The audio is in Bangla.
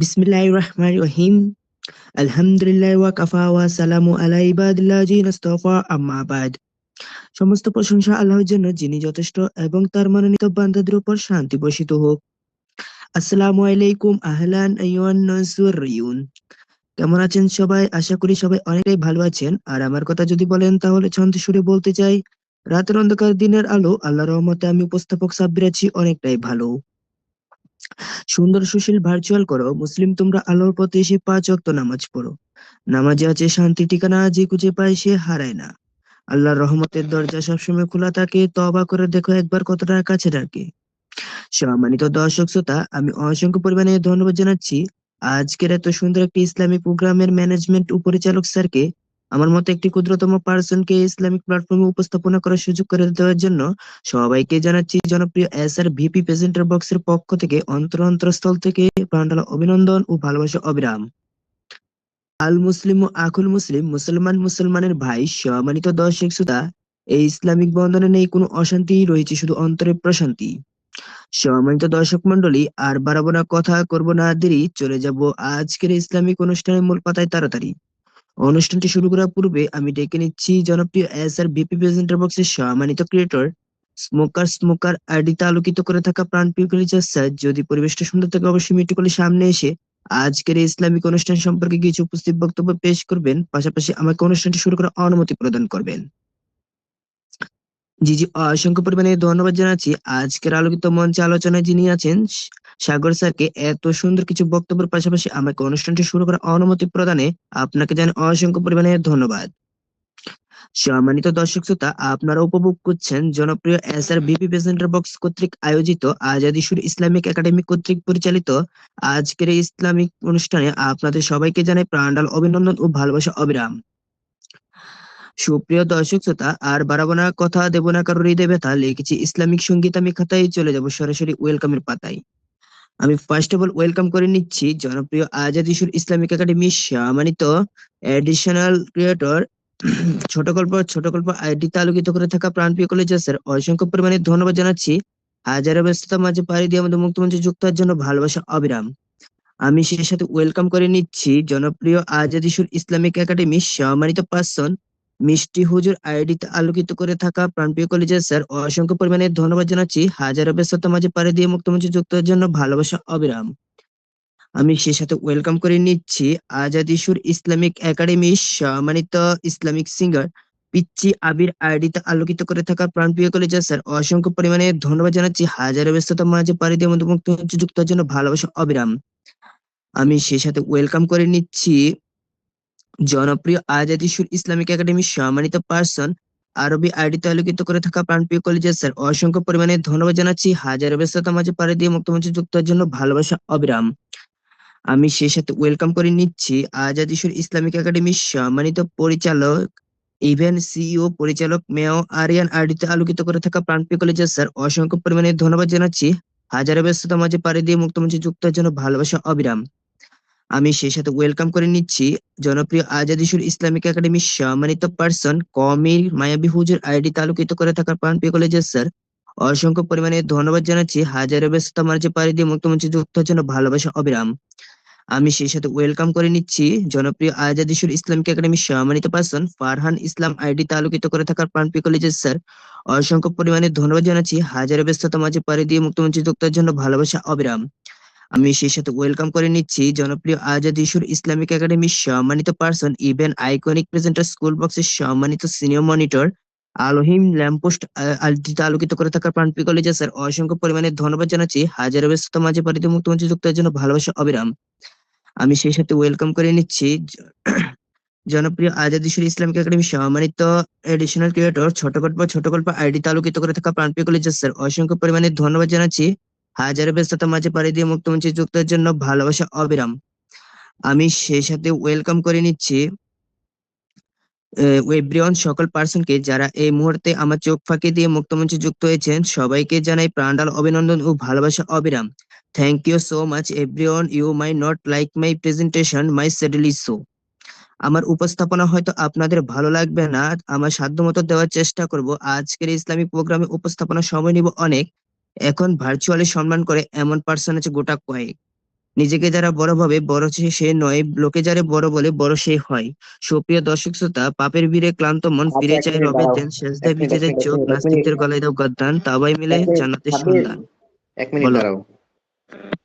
বিসমিল্লাহির রহমানির রহিম আলহামদুলিল্লাহ ওয়া কাফা ওয়া সালামু আলা ইবাদিল্লাযিনা ইসতাফা আম্মা সমস্ত প্রশংসা আল্লাহর জন্য যিনি যথেষ্ট এবং তার মনোনীত বান্দাদের উপর শান্তি বর্ষিত হোক আসসালামু আলাইকুম আহলান আইয়ুহান নাসুরিয়ুন কেমন আছেন সবাই আশা করি সবাই অনেকটাই ভালো আছেন আর আমার কথা যদি বলেন তাহলে ছন্দ সুরে বলতে চাই রাতের অন্ধকার দিনের আলো আল্লাহর রহমতে আমি উপস্থাপক সাব্বির আছি অনেকটাই ভালো সুন্দর সুশীল ভার্চুয়াল করো। মুসলিম তোমরা আলোর পথে এসে পাঁচ ওয়াক্ত নামাজ পড়ো। নামাজে আছে শান্তি ঠিকানা, যে খুঁজে পায় সে হারায় না। আল্লাহর রহমতের দরজা সবসময় খোলা থাকে তবা করে দেখো একবার কতটা কাছে ডাকে। সম্মানিত দর্শক শ্রোতা, আমি অসংখ্য পরিমাণে ধন্যবাদ জানাচ্ছি। আজকের এত সুন্দর একটি ইসলামী প্রোগ্রামের ম্যানেজমেন্ট উপরিচালক স্যারকে আমার মতো একটি ক্ষুদ্রতম পার্সনকে ইসলামিক প্ল্যাটফর্মে উপস্থাপনা করার সুযোগ করে দেওয়ার জন্য সবাইকে জানাচ্ছি জনপ্রিয় এস আর ভিপি প্রেজেন্টার বক্সের পক্ষ থেকে অন্তর অন্তরস্থল থেকে প্রাণঢালা অভিনন্দন ও ভালোবাসা অবিরাম। আল মুসলিম ও আকুল মুসলিম মুসলমান মুসলমানের ভাই সম্মানিত দর্শক শ্রোতা, এই ইসলামিক বন্ধনে নেই কোনো অশান্তি, রয়েছে শুধু অন্তরের প্রশান্তি। সম্মানিত দর্শক মন্ডলী আর বাড়াবো না, কথা করব না, দেরি, চলে যাব আজকের ইসলামিক অনুষ্ঠানের মূল পাতায় তাড়াতাড়ি। অনুষ্ঠানটি শুরু করার পূর্বে আমি ডেকে নিচ্ছি জনপ্রিয় এস আর বিপি প্রেজেন্টার বক্সের সম্মানিত ক্রিয়েটর, স্মোকার স্মোকার আইডিতে আলোকিত করে থাকা প্রাণপ্রিয় কলিজার স্যার, যদি পরিবেশটা সুন্দর থাকে অবশ্যই মিটু করে সামনে এসে আজকের ইসলামিক অনুষ্ঠান সম্পর্কে কিছু উপস্থিত বক্তব্য পেশ করবেন, পাশাপাশি আমাকে অনুষ্ঠানটি শুরু করার অনুমতি প্রদান করবেন। জি জি অসংখ্য পরিমাণে ধন্যবাদ জানাচ্ছি। আজকের আলোকিত মঞ্চে আলোচনায় যিনি আছেন সাগর স্যারকে এত সুন্দর কিছু বক্তব্যের পাশাপাশি আমাকে অনুষ্ঠানটি শুরু করার অনুমতি প্রদানে আপনাকে জানাই অসংখ্য পরিমাণে ধন্যবাদ। সম্মানিত দর্শক শ্রোতা, আপনারা উপভোগ করছেন জনপ্রিয় S R BP presenter box কর্তৃক আয়োজিত আজাদি সুর ইসলামিক একাডেমি কর্তৃক পরিচালিত আজকের এই ইসলামিক অনুষ্ঠানে আপনাদের সবাইকে জানাই প্রাণডাল অভিনন্দন ও ভালোবাসা অবিরাম। সুপ্রিয় দর্শক শ্রোতা, আর বাড়াবো না, কথা দেব না কারোর হৃদয় ব্যথা লিখেছি, ইসলামিক সংগীত আমি খাতায় চলে যাব, সরাসরি ওয়েলকামের পাতায়। আমি ফার্স্ট অফ অল ওয়েলকাম করে নিচ্ছি জনপ্রিয় আজাদি সুর ইসলামিক একাডেমি সম্মানিত এডিশনাল ক্রিয়েটর ছোট গল্প ছোট গল্প আইডিতে আলোকিত করে থাকা প্রাণপ্রিয় কলেজ স্যার অসংখ্য পরিমাণে ধন্যবাদ জানাচ্ছি। হাজারো ব্যস্ততার মাঝে পাড়ি দিয়ে আমাদের মুক্তমঞ্চে যুক্ত হওয়ার জন্য ভালোবাসা, অবিরাম। আমি সেই সাথে ওয়েলকাম করে নিচ্ছি জনপ্রিয় আজাদি সুর ইসলামিক একাডেমি সম্মানিত পার্সন মিষ্টি হুজুর আইডিতে আলোকিত করে থাকা প্রাণপ্রিয় কলেজের স্যার, অসংখ্য পরিমাণে ধন্যবাদ জানাচ্ছি। হাজারো ব্যস্ততার মাঝে পাড়ি দিয়ে মুক্তমঞ্চে যুক্ত হওয়ার জন্য ভালোবাসা, অবিরাম। আমি সেই সাথে ওয়েলকাম করে নিচ্ছি আজাদি সুর ইসলামিক একাডেমি সম্মানিত ইসলামিক সিঙ্গার পিচ্চি আবির আইডিতে আলোকিত করে থাকা প্রাণপ্রিয় কলেজের স্যার, অসংখ্য পরিমাণে ধন্যবাদ জানাচ্ছি। হাজারো ব্যস্ততার মাঝে পাড়ি দিয়ে মুক্ত যুক্ত হওয়ার জন্য ভালোবাসা, অবিরাম। আমি সেই সাথে ওয়েলকাম করে নিচ্ছি জনপ্রিয় আজাদি সুর ইসলামিক একাডেমির সম্মানিত পার্সন আরবি আইডিতে আলোকিত করে থাকা প্রাণপ্রিয় কলেজের স্যার অসংখ্য পরিমাণে ধন্যবাদ জানাচ্ছি। হাজার ব্যস্ততার মাঝে পাড়ি দিয়ে মুক্তমঞ্চে যুক্ত হওয়ার জন্য ভালোবাসা, অবিরাম। আমি সেই সাথে ওয়েলকাম করে নিচ্ছি আজাদ ইসুর ইসলামিক একাডেমির সম্মানিত পরিচালক ইভেন সিইও পরিচালক মেয় আরিয়ান আরডিতে আলোকিত করে থাকা প্রাণপ্রিয় কলেজের স্যার অসংখ্য পরিমাণে ধন্যবাদ জানাচ্ছি। হাজার ব্যস্ততা মাঝে পাড়ি দিয়ে মুক্তমঞ্চে যুক্ত হওয়ার জন্য ভালোবাসা, অবিরাম। আমি সেই সাথে ওয়েলকাম করে নিচ্ছি জনপ্রিয় আজাদ ইসুর ইসলামিক একাডেমির সম্মানিত পার্সন কমির মায়াবী হুজুর আইডি আলোকিত করে থাকা প্রাণপ্রিয় কলেজের স্যার অসংখ্য পরিমাণে ধন্যবাদ জানাচ্ছি। হাজারো ব্যস্ততা মাঝে পাড়ি দিয়ে মুক্তমঞ্চে যুক্ত হওয়ার জন্য ভালোবাসা, অবিরাম। আমি সেই সাথে ওয়েলকাম করে নিচ্ছি জনপ্রিয় আজাদিসুর ইসলামিক একাডেমির সম্মানিত পার্সন ফারহান ইসলাম আইডি আলোকিত করে থাকার প্রাণপ্রিয় কলেজের স্যার অসংখ্য পরিমাণে ধন্যবাদ জানাচ্ছি। হাজারো ব্যস্ততা মাঝে পাড়ি দিয়ে মুক্তমঞ্চে যুক্তার জন্য ভালোবাসা, অবিরাম। আমি সেই সাথে ওয়েলকাম করে নিচ্ছি জনপ্রিয় আজাদ ইস্যুর ইসলামিক একাডেমির সম্মানিত person even iconic presenter school বক্সের সম্মানিত সিনিয়র মনিটর আলোহিম ল্যাম্পোস্ট আলটিতে আলোকিত করে থাকার প্রাণপ্রিয় কলেজে স্যার অসংখ্য পরিমাণে ধন্যবাদ জানাচ্ছি। হাজারো ব্যস্ততা মাঝে পাড়িতে মুক্তমঞ্চে যুক্তার জন্য ভালোবাসা, অবিরাম। আমি সেই সাথে ওয়েলকাম করে নিচ্ছি জনপ্রিয় আজাদ ইসুর ইসলামিক একাডেমি সম্মানিত এডিশনাল ক্রিয়েটর ছোট গল্প ছোট গল্প আইডি তালুকিত করে থাকা প্রাণপ্রিয় কলেজের স্যার অসংখ্য পরিমাণে ধন্যবাদ জানাচ্ছি। হাজারো ব্যস্ততা মাঝে পাড়ি দিয়ে মুক্তমঞ্চে যুক্তের জন্য ভালোবাসা অবিরাম। আমি সেই সাথে ওয়েলকাম করে নিচ্ছি এভরিওয়ান সকল পার্সনকে যারা এই মুহূর্তে আমার চোখ ফাঁকি দিয়ে মুক্তমঞ্চে যুক্ত হয়েছেন, সবাইকে জানাই প্রাণডাল অভিনন্দন ও ভালোবাসা অবিরাম। Thank you so much everyone you my not like my presentation my saddle so আমার উপস্থাপনা হয়তো আপনাদের ভালো লাগবে না, আমার সাধ্যমতো দেওয়ার চেষ্টা করব। আজকের ইসলামিক প্রোগ্রামে উপস্থাপনা সময় নিব অনেক। এখন ভার্চুয়ালি সম্মান করে এমন পার্সন আছে গোটা কয়েক। নিজেকে যারা বড় ভাবে বড় সে- সে নয় লোকে যারা বড় বলে বড় সে হয়। সুপ্রিয় দর্শক শ্রোতা পাপের ভিড়ে ক্লান্ত মন আচ্ছা, ফিরে চাই চায় দাঁড়াও। দেন শেষদায় ভিজে চোখ নাস্তিকদের গলায় দাও গদ্দান তাবাই মিলে জান্নাতের সন্ধান এক মিনিট দাঁড়াও।